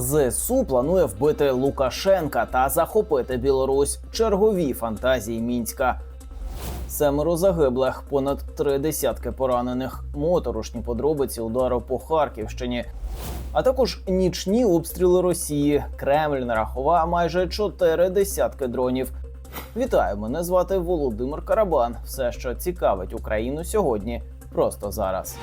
ЗСУ планує вбити Лукашенка та захопити Білорусь. Чергові фантазії мінська. Семеро загиблих, понад три десятки поранених, моторошні подробиці удару по Харківщині, а також нічні обстріли Росії. Кремль нарахував майже чотири десятки дронів. Вітаю, мене звати Володимир Карабан. Все, що цікавить Україну сьогодні, просто зараз.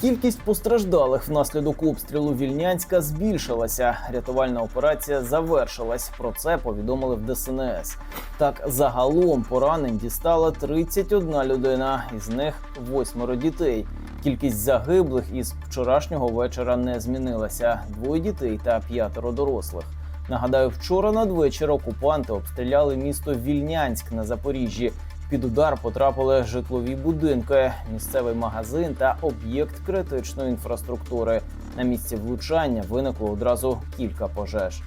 Кількість постраждалих внаслідок обстрілу Вільнянська збільшилася. Рятувальна операція завершилась. Про це повідомили в ДСНС. Так, загалом поранень дістала 31 людина, із них восьмеро дітей. Кількість загиблих із вчорашнього вечора не змінилася: двоє дітей та п'ятеро дорослих. Нагадаю, вчора надвечір окупанти обстріляли місто Вільнянськ на Запоріжжі. Під удар потрапили житлові будинки, місцевий магазин та об'єкт критичної інфраструктури. На місці влучання виникло одразу кілька пожеж.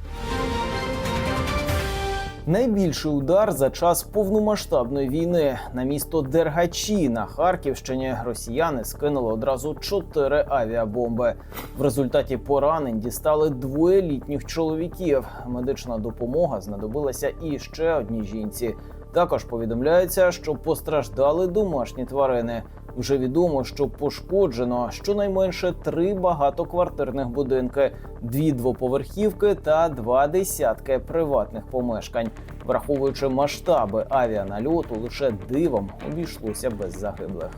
Найбільший удар за час повномасштабної війни на місто Дергачі на Харківщині росіяни скинули одразу чотири авіабомби. В результаті поранень дістали двоє літніх чоловіків. Медична допомога знадобилася і ще одній жінці. Також повідомляється, що постраждали домашні тварини. Вже відомо, що пошкоджено щонайменше три багатоквартирних будинки, дві двоповерхівки та два десятки приватних помешкань. Враховуючи масштаби авіанальоту, лише дивом обійшлося без загиблих.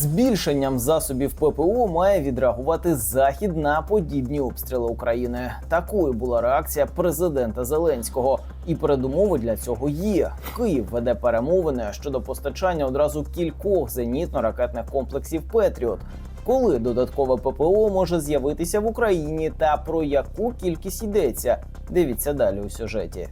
Збільшенням засобів ППО має відреагувати Захід на подібні обстріли України. Такою була реакція президента Зеленського, і передумови для цього є. Київ веде перемовини щодо постачання одразу кількох зенітно-ракетних комплексів Петріот. Коли додаткове ППО може з'явитися в Україні та про яку кількість йдеться? Дивіться далі у сюжеті.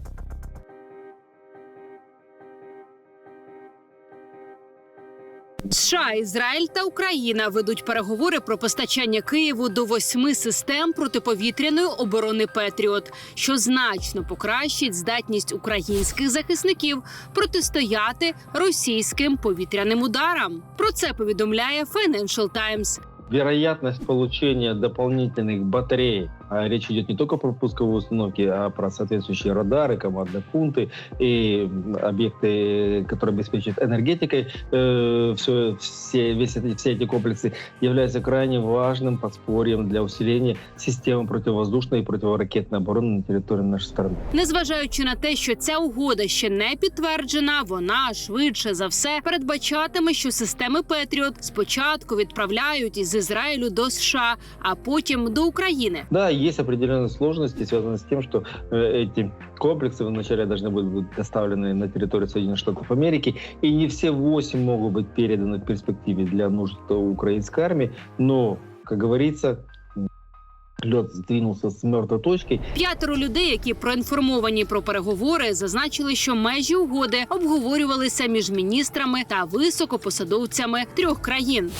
США, Ізраїль та Україна ведуть переговори про постачання Києву до восьми систем протиповітряної оборони Петріот, що значно покращить здатність українських захисників протистояти російським повітряним ударам. Про це повідомляє Financial Times. вероятность получения дополнительных батарей, речь идет не только про пусковые установки, а про соответствующие радары, командные пункты и объекты, которые обеспечивают энергетикой, э, все, все, весь эти, все эти комплексы являются крайне важным подспорьем для усиления системы противовоздушной и противоракетной обороны на территории нашей страны. Незважаючи на те, що ця угода ще не підтверджена, вона швидше за все передбачатиме, що системи Петріот спочатку відправляють із Ізраїлю до США, а потім до України. Да, есть определенные сложности, связанные с тем, что э, эти комплексы вначале должны будут быть доставлены на территорию Соединенных Штатов Америки, и не все восемь могут быть переданы в перспективе для нужд украинской армии, но, как говорится, лед сдвинулся с мертвой точки, П'ятеро людей, які проінформовані про переговори, зазначили, що межі угоди обговорювалися між міністрами та високопосадовцями трьох країн.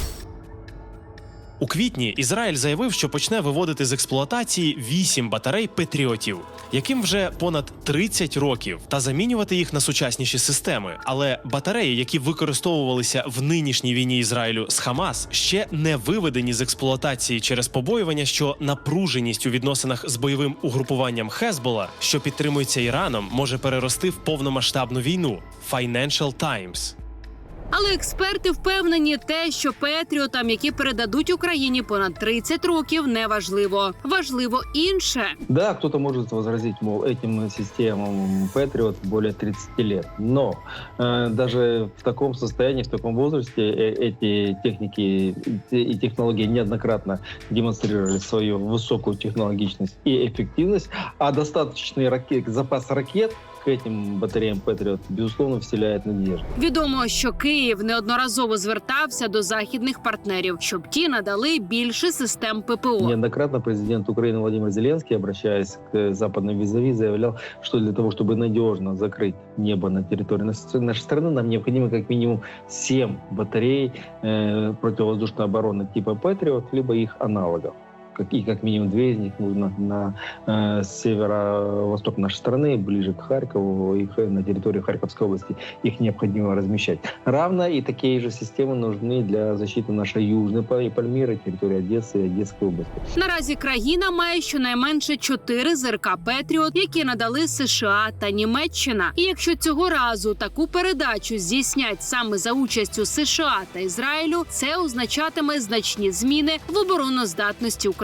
У квітні Ізраїль заявив, що почне виводити з експлуатації вісім батарей патріотів, яким вже понад 30 років, та замінювати їх на сучасніші системи. Але батареї, які використовувалися в нинішній війні Ізраїлю з Хамас, ще не виведені з експлуатації через побоювання, що напруженість у відносинах з бойовим угрупуванням Хезбола, що підтримується Іраном, може перерости в повномасштабну війну. Financial Times. Але експерти впевнені, те, що патріотам, які передадуть Україні понад 30 років, не важливо. Важливо інше. Да, кто-то может возразить, мол, этим системам Patriot более 30 лет. Но э, даже в таком состоянии, в таком возрасте э, эти техники и- и технологии неоднократно демонстрировали свою высокую технологичность и эффективность, а достаточный ракет, запас ракет к этим батареям Patriot, безусловно, вселяет надежду. Відомо, що Київ неодноразово звертався до західних партнерів, щоб ті надали більше систем ППО. Неоднократно президент Украины Владимир Зеленский, обращаясь к западной визави, заявлял, что для того, чтобы надежно закрыть небо на территории нас- нашей страны, нам необходимо как минимум 7 батарей э, противовоздушной обороны типа Patriot, либо их аналогов. как, и как минимум две из них нужно на э, северо-восток нашей страны, ближе к Харькову, их э, на территории Харьковской области. Их необходимо размещать. Равно и такие же системы нужны для защиты нашей южной Пал- Пальмиры, территории Одессы и Одесской области. Наразі країна має щонайменше чотири ЗРК Петріот, які надали США та Німеччина. І якщо цього разу таку передачу здійснять саме за участю США та Ізраїлю, це означатиме значні зміни в обороноздатності України.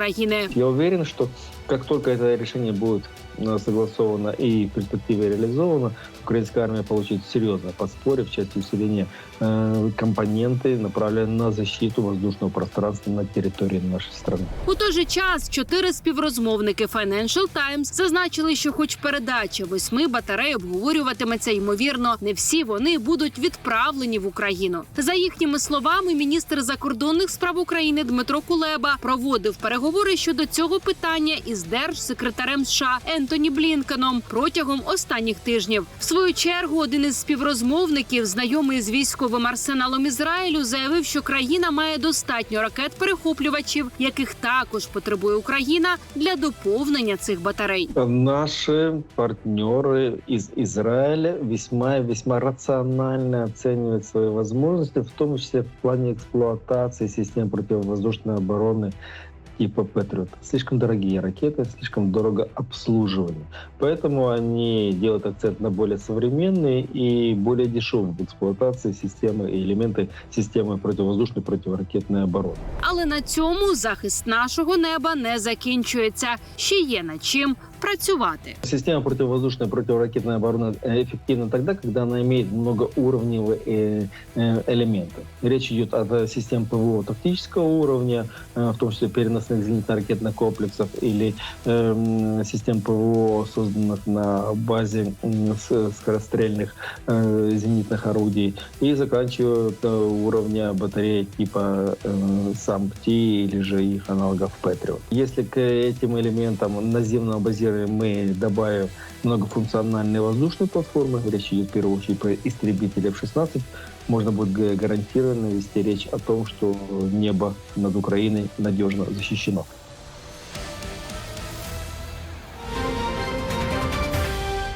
Я уверен, что как только это решение будет согласовано и в перспективе реализовано, украинская армия получит серьезное подспорье в части усиления э, компоненты, направленные на защиту воздушного пространства на территории нашей страны. У той же час чотири співрозмовники Financial Times зазначили, що, хоч передача восьми батарей обговорюватиметься, ймовірно, не всі вони будуть відправлені в Україну. За їхніми словами, міністр закордонних справ України Дмитро Кулеба проводив переговори щодо цього питання із держсекретарем США Ентоні Блінкеном протягом останніх тижнів. В свою чергу один із співрозмовників, знайомий з військовим арсеналом Ізраїлю, заявив, що країна має достатньо ракет-перехоплювачів, яких також потребує Україна для доповнення цих батарей. Наши партнеры из Израиля весьма и весьма рационально оценивают свои возможности, в том числе в плане эксплуатации систем противовоздушной обороны типа Патриот. Слишком дорогие ракеты, слишком дорого обслуживание. Поэтому они делают акцент на более современные и более дешевые в эксплуатации системы и элементы системы противовоздушной противоракетной обороны. Але на цьому захист нашого неба не закінчується. Ще є над чим працювати. Система противовоздушной противоракетной обороны э, эффективна тогда, когда она имеет многоуровневые э, э, элементы. Речь идет о системе ПВО тактического уровня, в том числе переносных зенитно-ракетных комплексов или эм, систем ПВО, созданных на базе скорострельных зенитных орудий, и заканчивая уровня батареи типа САМ-ПТИ или же их аналогов Патриот. Если к этим элементам наземного базирования мы добавим многофункциональные воздушные платформы, речь идет в первую очередь про истребители F-16, можно будет га- гарантированно вести речь о том, что небо над Украиной надежно защищено.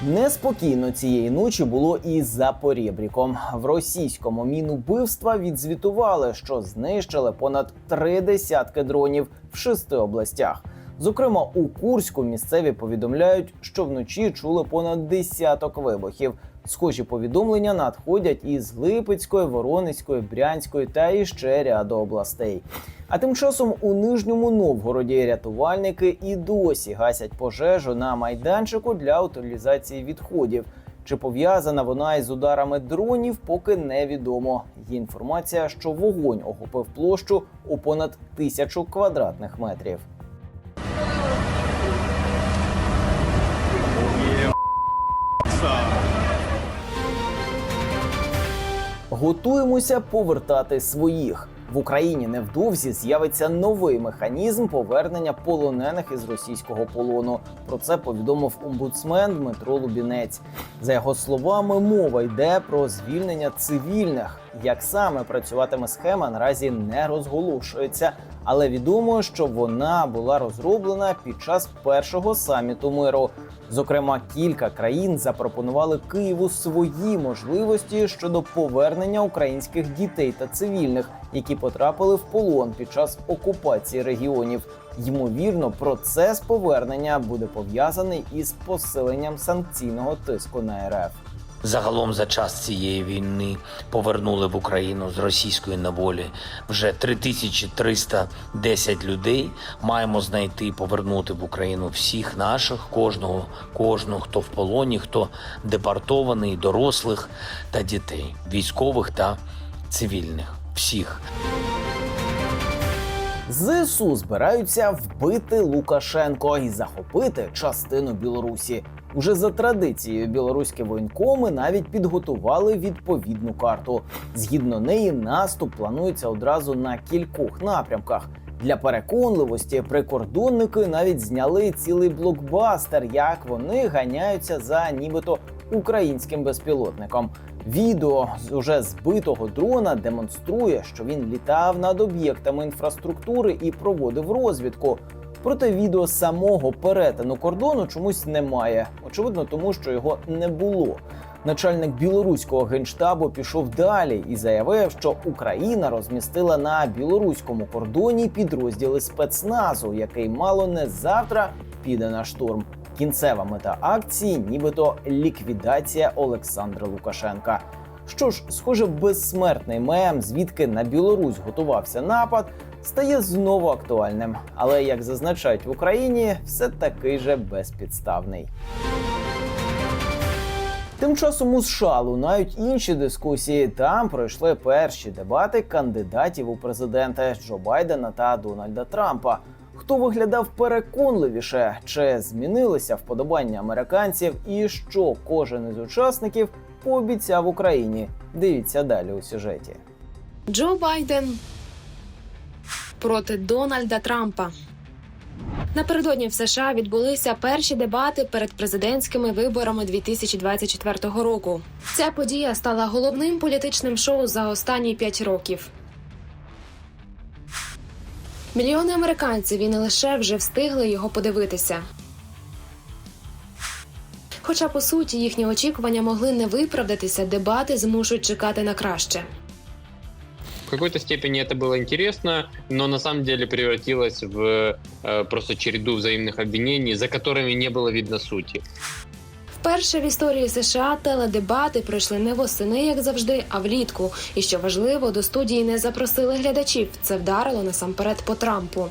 Неспокійно цієї ночі було і за Порєбріком. В російському мінубивства відзвітували, що знищили понад три десятки дронів в шести областях. Зокрема, у Курську місцеві повідомляють, що вночі чули понад десяток вибухів. Схожі повідомлення надходять із Липецької, Воронезької, Брянської та іще ряду областей. А тим часом у Нижньому Новгороді рятувальники і досі гасять пожежу на майданчику для утилізації відходів. Чи пов'язана вона із ударами дронів, поки невідомо. Є інформація, що вогонь охопив площу у понад тисячу квадратних метрів. Готуємося повертати своїх. В Україні невдовзі з'явиться новий механізм повернення полонених із російського полону. Про це повідомив омбудсмен Дмитро Лубінець. За його словами, мова йде про звільнення цивільних. Як саме працюватиме схема, наразі не розголошується, але відомо, що вона була розроблена під час першого саміту миру. Зокрема, кілька країн запропонували Києву свої можливості щодо повернення українських дітей та цивільних, які потрапили в полон під час окупації регіонів. Ймовірно, процес повернення буде пов'язаний із посиленням санкційного тиску на РФ. Загалом за час цієї війни повернули в Україну з російської неволі вже 3310 людей. Маємо знайти і повернути в Україну всіх наших, кожного, кожного, хто в полоні, хто депортований, дорослих та дітей, військових та цивільних. Всіх. ЗСУ збираються вбити Лукашенко і захопити частину Білорусі. Уже за традицією білоруські воєнкоми навіть підготували відповідну карту. Згідно неї, наступ планується одразу на кількох напрямках. Для переконливості прикордонники навіть зняли цілий блокбастер, як вони ганяються за нібито українським безпілотником. Відео з уже збитого дрона демонструє, що він літав над об'єктами інфраструктури і проводив розвідку. Проте відео самого перетину кордону чомусь немає. Очевидно, тому що його не було. Начальник білоруського генштабу пішов далі і заявив, що Україна розмістила на білоруському кордоні підрозділи спецназу, який мало не завтра піде на штурм. Кінцева мета акції, нібито ліквідація Олександра Лукашенка. Що ж, схоже, безсмертний мем, звідки на Білорусь готувався напад, стає знову актуальним. Але як зазначають в Україні, все такий же безпідставний. Тим часом у США лунають інші дискусії. Там пройшли перші дебати кандидатів у президенти Джо Байдена та Дональда Трампа. Хто виглядав переконливіше, чи змінилися вподобання американців, і що кожен із учасників пообіцяв Україні? Дивіться далі у сюжеті. Джо Байден проти Дональда Трампа. Напередодні в США відбулися перші дебати перед президентськими виборами 2024 року. Ця подія стала головним політичним шоу за останні п'ять років. Мільйони американців і не лише вже встигли його подивитися. Хоча по суті їхні очікування могли не виправдатися, дебати змушують чекати на краще. В какой-то степени это было интересно, но на самом деле превратилось в э, просто череду взаимных обвинений, за которыми не было видно сути. Вперше в історії США теледебати пройшли не восени, як завжди, а влітку. І що важливо, до студії не запросили глядачів. Це вдарило насамперед по Трампу.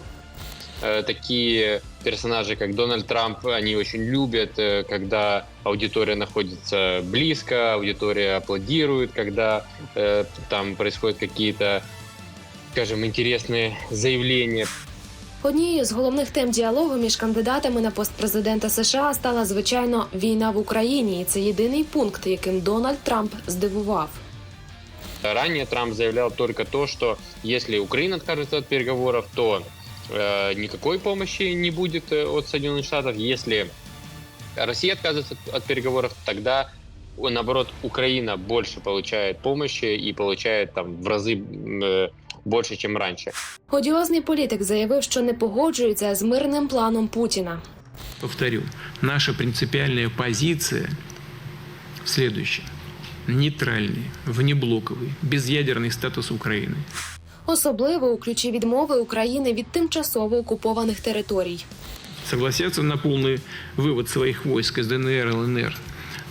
Э, такие персонажи, как Дональд Трамп, они очень любят, э, когда аудитория находится близко, аудитория аплодирует, когда э, там происходят какие-то, скажем, интересные заявления. Однією з головних тем діалогу між кандидатами на пост президента США стала звичайно війна в Україні, і це єдиний пункт, яким Дональд Трамп здивував. Ранее Трамп заявлял только то, что если Украина откажется от переговоров, то э, никакой помощи не будет э, от Соединенных Штатов. Если Россия отказывается от- от переговоров, тогда о, наоборот Украина больше получает помощи и получает там в разы м, э, больше, чем раньше. Одіозний політик заявив, що не погоджується з мирним планом Путіна. Повторю, наша принципиальная позиция следующая. Нейтральный, внеблоковый, безъядерный статус Украины. Особливо у ключі відмови України від тимчасово окупованих територій. Согласятся на полный вывод своих войск из ДНР, ЛНР,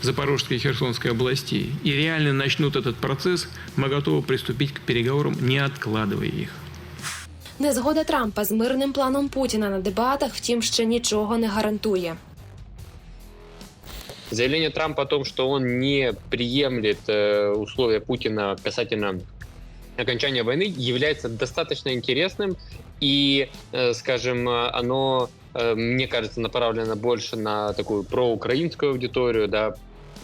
Запорожской и Херсонской областей и реально начнут этот процесс, мы готовы приступить к переговорам, не откладывая их. Незгода Трампа з мирним планом Путіна на дебатах, втім, ще нічого не гарантує. Заявление Трампа о том, что он не приемлет э, условия Путина касательно окончания войны, является достаточно интересным. И, э, скажем, э, оно, э, мне кажется, направлено больше на такую проукраинскую аудиторию, да,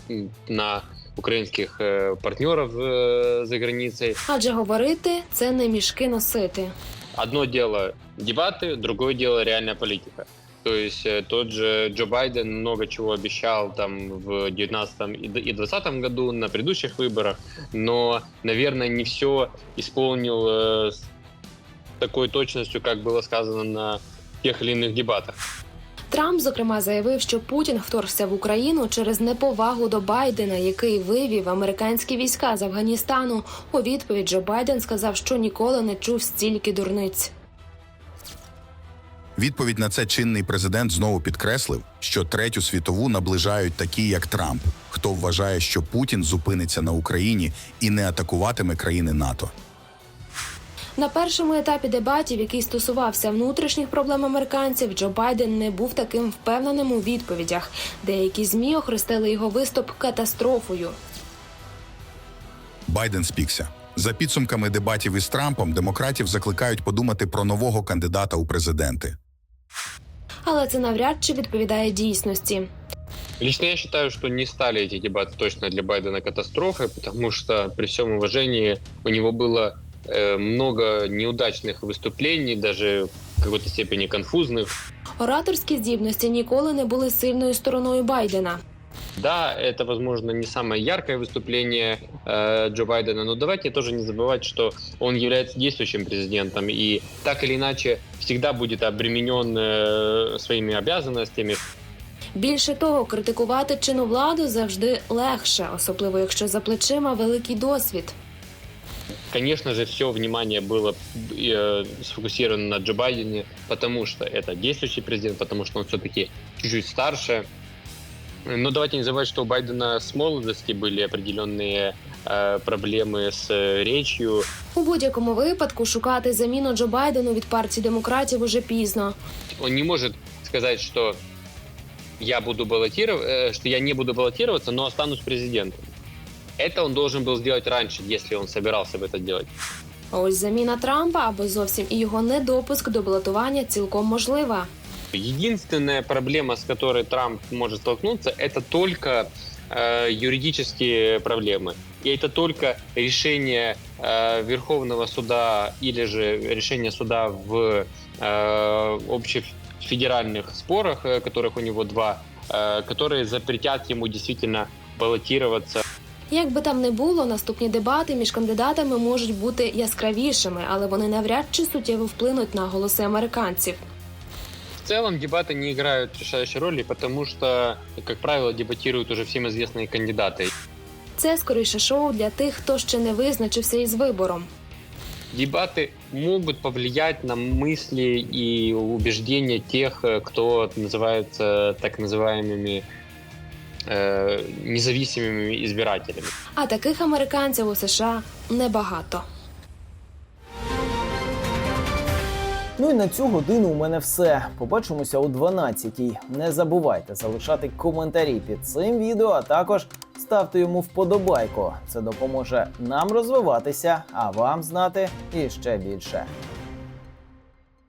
м, на украинских э, партнеров э, за границей. Адже говорити це не мішки носити. Одно дело дебаты, другое дело реальная политика. То есть э, тот же Джо Байден много чего обещал там в 19 и д- и 20 году на предыдущих выборах, но, наверное, не все исполнил э, с такой точностью, как было сказано на тех или иных дебатах. Трамп, зокрема, заявив, що Путін вторгся в Україну через неповагу до Байдена, який вивів американські війська з Афганістану. У відповідь Джо Байден сказав, що ніколи не чув стільки дурниць. Відповідь на це чинний президент знову підкреслив, що третю світову наближають такі, як Трамп, хто вважає, що Путін зупиниться на Україні і не атакуватиме країни НАТО. На першому етапі дебатів, який стосувався внутрішніх проблем американців, Джо Байден не був таким впевненим у відповідях. Деякі змі охрестили його виступ катастрофою. Байден спікся. За підсумками дебатів із Трампом, демократів закликають подумати про нового кандидата у президенти. Але це навряд чи відповідає дійсності. Лично я считаю, что не стали эти дебаты точно для Байдена катастрофой, потому что при всем уважении у него было э, много неудачных выступлений, даже в какой-то степени конфузных. Ораторські здібності ніколи не були сильною стороною Байдена. Да, это, возможно, не самое яркое выступление э, Джо Байдена, но давайте тоже не забывать, что он является действующим президентом и так или иначе всегда будет обременен э, своими обязанностями. Більше того, критикувати чинну владу завжди легше, особливо якщо за плечима великий досвід. Конечно же, все внимание было э, сфокусировано на Джо Байдене, потому что это действующий президент, потому что он все-таки чуть-чуть старше. Но давайте не забывать, что у Байдена с молодости были определенные э, проблемы с э, речью. У будь-якому випадку шукати заміну Джо Байдену від партії демократів уже пізно. Он не может сказать, что я буду баллотиров... э, что я не буду баллотироваться, но останусь президентом. Это он должен был сделать раньше, если он собирался бы это делать. А ось заміна Трампа або зовсім і його недопуск до балотування цілком можлива. Единственная проблема, с которой Трамп может столкнуться, это только э, юридические проблемы. И это только решение э, Верховного суда или же решение суда в э, общих федеральных спорах, э, которых у него два, э, которые запретят ему действительно баллотироваться Як би там не було, наступні дебати між кандидатами можуть бути яскравішими, але вони навряд чи суттєво вплинуть на голоси американців. В целом дебаты не играют решающей роли, потому что, как правило, дебатируют уже всем известные кандидаты. Це скоріше шоу для тих, хто ще не визначився із вибором. Дебаты могут повлиять на мысли и убеждения тех, э, кто называется так называемыми э, независимыми избирателями. А таких американців у США небагато. Ну і на цю годину у мене все. Побачимося о 12-й. Не забувайте залишати коментарі під цим відео, а також ставте йому вподобайку. Це допоможе нам розвиватися, а вам знати іще більше.